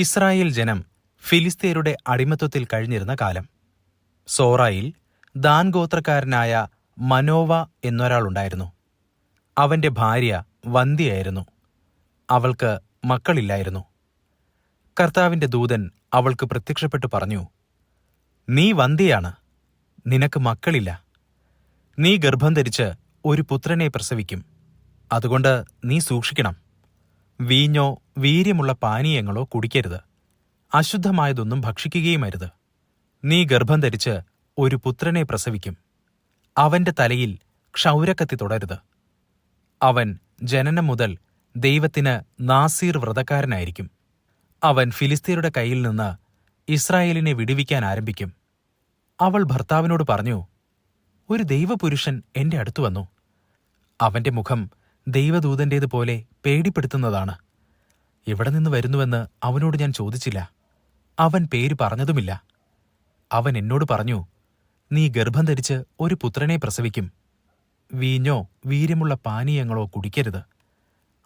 Israel ജനം ഫിലിസ്തീനരുടെ അടിമത്വത്തിൽ കഴിഞ്ഞിരുന്ന കാലം. സോറായിൽ ദാൻ ഗോത്രക്കാരനായ മനോവ എന്നൊരാളുണ്ടായിരുന്നു. അവന്റെ ഭാര്യ വന്ധ്യയായിരുന്നു. അവൾക്ക് മക്കളില്ലായിരുന്നു. കർത്താവിന്റെ ദൂതൻ അവൾക്ക് പ്രത്യക്ഷപ്പെട്ടു പറഞ്ഞു നീ വന്ധ്യയാണ് നിനക്ക് മക്കളില്ല. നീ ഗർഭം ധരിച്ച് ഒരു പുത്രനെ പ്രസവിക്കും. അതുകൊണ്ട് നീ സൂക്ഷിക്കണം. വീഞ്ഞോ വീര്യമുള്ള പാനീയങ്ങളോ കുടിക്കരുത്. അശുദ്ധമായതൊന്നും ഭക്ഷിക്കുകയും അരുത് നീ ഗർഭം ധരിച്ച് ഒരു പുത്രനെ പ്രസവിക്കും. അവന്റെ തലയിൽ ക്ഷൗരക്കത്തി തുടരുത്. അവൻ ജനനം മുതൽ ദൈവത്തിന് നാസീർ വ്രതക്കാരനായിരിക്കും. അവൻ ഫിലിസ്തീനയുടെ കയ്യിൽ നിന്ന് ഇസ്രായേലിനെ വിടുവിക്കാൻ ആരംഭിക്കും. അവൾ ഭർത്താവിനോട് പറഞ്ഞു ഒരു ദൈവപുരുഷൻ എന്റെ അടുത്തു വന്നു. അവന്റെ മുഖം ദൈവദൂതന്റേതുപോലെ പേടിപ്പെടുത്തുന്നതാണ്. എവിടെ നിന്ന് വരുന്നുവെന്ന് അവനോട് ഞാൻ ചോദിച്ചില്ല. അവൻ പേര് പറഞ്ഞതുമില്ല. അവൻ എന്നോട് പറഞ്ഞു നീ ഗർഭം ധരിച്ച് ഒരു പുത്രനെ പ്രസവിക്കും. വീഞ്ഞോ വീര്യമുള്ള പാനീയങ്ങളോ കുടിക്കരുത്.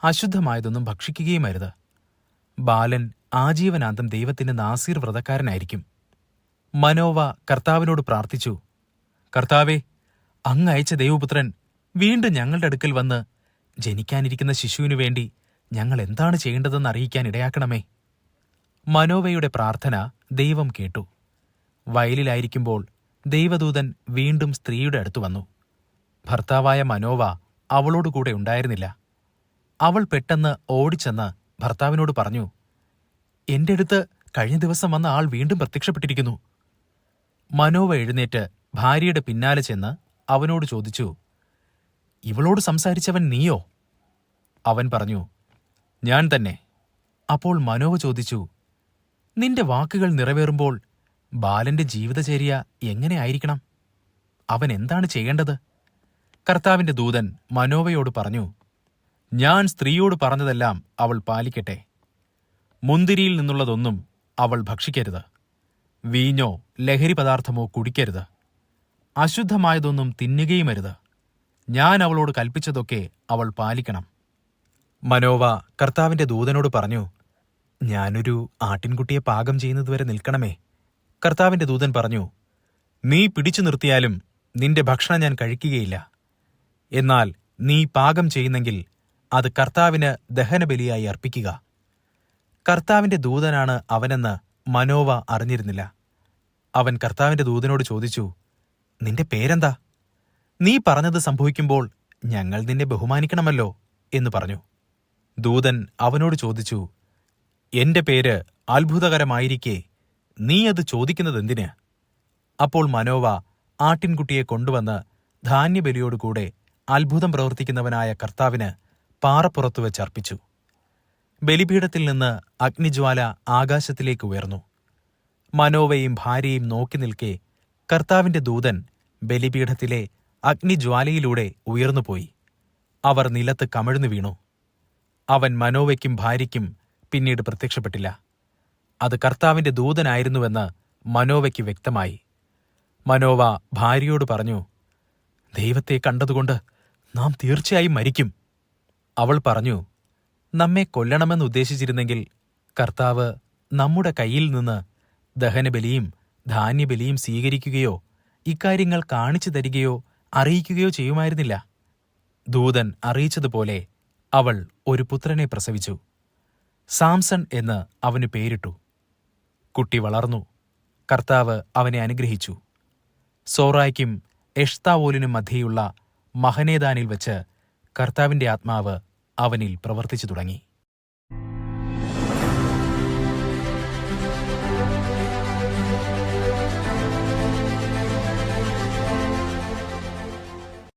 അശുദ്ധമായതൊന്നും ഭക്ഷിക്കുകയും അരുത് ബാലൻ ആജീവനാന്തം ദൈവത്തിന്റെ നാസീർ വ്രതക്കാരനായിരിക്കും മനോവ കർത്താവിനോട് പ്രാർത്ഥിച്ചു കർത്താവേ അങ്ങയച്ച ദൈവപുത്രൻ വീണ്ടും ഞങ്ങളുടെ അടുക്കൽ വന്ന് ജനിക്കാനിരിക്കുന്ന ശിശുവിനു വേണ്ടി ഞങ്ങൾ എന്താണ് ചെയ്യേണ്ടതെന്ന് അറിയിക്കാൻ ഇടയാക്കണമേ. മനോവയുടെ പ്രാർത്ഥന ദൈവം കേട്ടു. വയലിലായിരിക്കുമ്പോൾ ദൈവദൂതൻ വീണ്ടും സ്ത്രീയുടെ അടുത്തു വന്നു. ഭർത്താവായ മനോവ അവളോടുകൂടെ ഉണ്ടായിരുന്നില്ല. അവൾ പെട്ടെന്ന് ഓടിച്ചെന്ന് ഭർത്താവിനോട് പറഞ്ഞു എന്റെ അടുത്ത് കഴിഞ്ഞ ദിവസം വന്ന ആൾ വീണ്ടും പ്രത്യക്ഷപ്പെട്ടിരിക്കുന്നു. മനോവ എഴുന്നേറ്റ് ഭാര്യയുടെ പിന്നാലെ ചെന്ന് അവനോട് ചോദിച്ചു ഇവളോട് സംസാരിച്ചവൻ നീയോ? അവൻ പറഞ്ഞു ഞാൻ തന്നെ. അപ്പോൾ മനോവ് ചോദിച്ചു നിന്റെ വാക്കുകൾ നിറവേറുമ്പോൾ ബാലന്റെ ജീവിതചര്യ എങ്ങനെയായിരിക്കണം അവൻ എന്താണ് ചെയ്യേണ്ടത്? കർത്താവിന്റെ ദൂതൻ മനോവയോട് പറഞ്ഞു ഞാൻ സ്ത്രീയോട് പറഞ്ഞതെല്ലാം അവൾ പാലിക്കട്ടെ. മുന്തിരിയിൽ നിന്നുള്ളതൊന്നും അവൾ ഭക്ഷിക്കരുത്. വീഞ്ഞോ ലഹരി പദാർത്ഥമോ കുടിക്കരുത്. അശുദ്ധമായതൊന്നും തിന്നുകയുമരുത്. ഞാൻ അവളോട് കൽപ്പിച്ചതൊക്കെ അവൾ പാലിക്കണം. മനോവ കർത്താവിന്റെ ദൂതനോട് പറഞ്ഞു ഞാനൊരു ആട്ടിൻകുട്ടിയെ പാകം ചെയ്യുന്നതുവരെ നിൽക്കണമേ. കർത്താവിന്റെ ദൂതൻ പറഞ്ഞു നീ പിടിച്ചു നിർത്തിയാലും നിന്റെ ഭക്ഷണം ഞാൻ കഴിക്കുകയില്ല. എന്നാൽ നീ പാകം ചെയ്യുന്നെങ്കിൽ അത് കർത്താവിന് ദഹനബലിയായി അർപ്പിക്കുക. കർത്താവിന്റെ ദൂതനാണ് അവനെന്ന് മനോവ അറിഞ്ഞിരുന്നില്ല. അവൻ കർത്താവിന്റെ ദൂതനോട് ചോദിച്ചു നിന്റെ പേരെന്താ? നീ പറഞ്ഞത് സംഭവിക്കുമ്പോൾ ഞങ്ങൾ നിന്നെ ബഹുമാനിക്കണമല്ലോ എന്ന് പറഞ്ഞു. ദൂതൻ അവനോട് ചോദിച്ചു എന്റെ പേര് അത്ഭുതകരമായിരിക്കെ. നീ അത് ചോദിക്കുന്നതെന്തിന്? അപ്പോൾ മനോവ ആട്ടിൻകുട്ടിയെ കൊണ്ടുവന്ന് ധാന്യബലിയോടുകൂടെ അത്ഭുതം പ്രവർത്തിക്കുന്നവനായ കർത്താവിന് പാറപ്പുറത്തു വെച്ചർപ്പിച്ചു ബലിപീഠത്തിൽ നിന്ന് അഗ്നിജ്വാല ആകാശത്തിലേക്ക് ഉയർന്നു. മനോവയും ഭാര്യയും നോക്കി നിൽക്കെ കർത്താവിന്റെ ദൂതൻ ബലിപീഠത്തിലെ അഗ്നിജ്വാലയിലൂടെ ഉയർന്നുപോയി. അവർ നിലത്ത് കമിഴ്ന്നു വീണു. അവൻ മനോവയ്ക്കും ഭാര്യയ്ക്കും പിന്നീട് പ്രത്യക്ഷപ്പെട്ടില്ല. അത് കർത്താവിന്റെ ദൂതനായിരുന്നുവെന്ന് മനോവയ്ക്ക് വ്യക്തമായി. മനോവ ഭാര്യയോട് പറഞ്ഞു ദൈവത്തെ കണ്ടതുകൊണ്ട് നാം തീർച്ചയായും മരിക്കും. അവൾ പറഞ്ഞു നമ്മെ കൊല്ലണമെന്ന് ഉദ്ദേശിച്ചിരുന്നെങ്കിൽ കർത്താവ് നമ്മുടെ കയ്യിൽ നിന്ന് ദഹനബലിയും ധാന്യബലിയും സ്വീകരിക്കുകയോ ഇക്കാര്യങ്ങൾ കാണിച്ചു തരികയോ അറിയിക്കുകയോ ചെയ്യുമായിരുന്നില്ല. ദൂതൻ അറിയിച്ചതുപോലെ അവൾ ഒരു പുത്രനെ പ്രസവിച്ചു. സാംസൺ എന്ന് അവന് പേരിട്ടു. കുട്ടി വളർന്നു. കർത്താവ് അവനെ അനുഗ്രഹിച്ചു. സോറായ്ക്കും എഷ്താവോലിനും മധ്യയുള്ള മഹനേദാനിൽ വച്ച് കർത്താവിന്റെ ആത്മാവ് അവനിൽ പ്രവർത്തിച്ചു തുടങ്ങി.